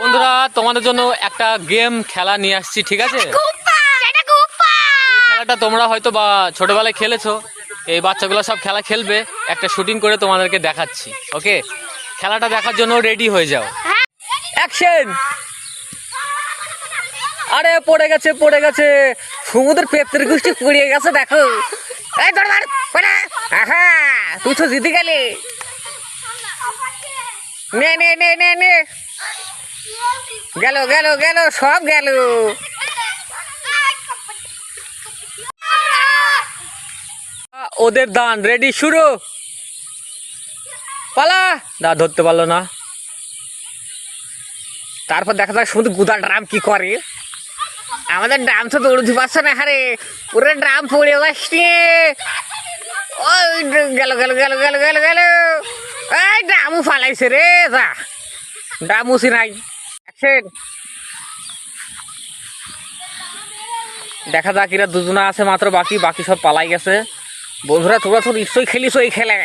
বন্ধুরা তোমাদের জন্য একটা গেম খেলা নিয়ে আসছি ঠিক আছে? খেলাটা তোমরা হয়তো বা ছোটবেলায় খেলেছো। এই বাচ্চাগুলো সব খেলা খেলবে একটা শুটিং করে তোমাদেরকে দেখাচ্ছি ওকে খেলাটা দেখার জন্য রেডি হয়ে যাও। অ্যাকশন আরে পড়ে গেছে পড়ে গেছে। সমুদ্রের পেপতের গোষ্ঠী পড়ে গেছে দেখো। এই ধর ধর পড়ে। আহা তুই তো জিতে গেলি। নে নে নে নে নে। গেল গেল গেল, সব গেল। ওদের দান, রেডি, শুরু। পালা। দা ধরতে পারল না। তারপর দেখা যাক শুধু গুদা ড্রাম কি করে। আমাদের ড্রাম তো দৌড়তে পারছে না, হারে। পুরো ড্রাম পড়ে যাচ্ছে ওই গেল গেল গেল গেল গেল গেল। এই, ড্রামও ফালাইছে রে, যা। ড্রাম নাই। অ্যাকশন দেখা যাক এরা দুজনা আছে মাত্র বাকি বাকি সব পালাই গেছে। বন্ধুরা তোমরা তো নিশ্চয়ই খেলিস এই খেলা।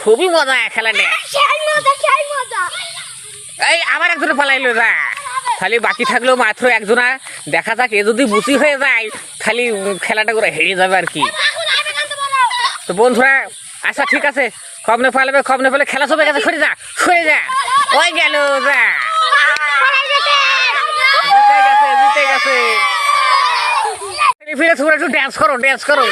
খুবই মজা খেলাটা সেই মজা এই আবার একজনে পালাইলো যা। খালি বাকি থাকলেও মাত্র একজনা। দেখা যাক এ যদি বুচি হয়ে যায় খালি খেলাটা করে হেরে যাবে আর কি। তো বন্ধুরা আচ্ছা ঠিক আছে। কম নে ফেলাবে কম নে ফেলে খেলা সবে গেছে সরে যা সরে যা। ওই গেল যা। फिर सूरज डांस करो डांस करो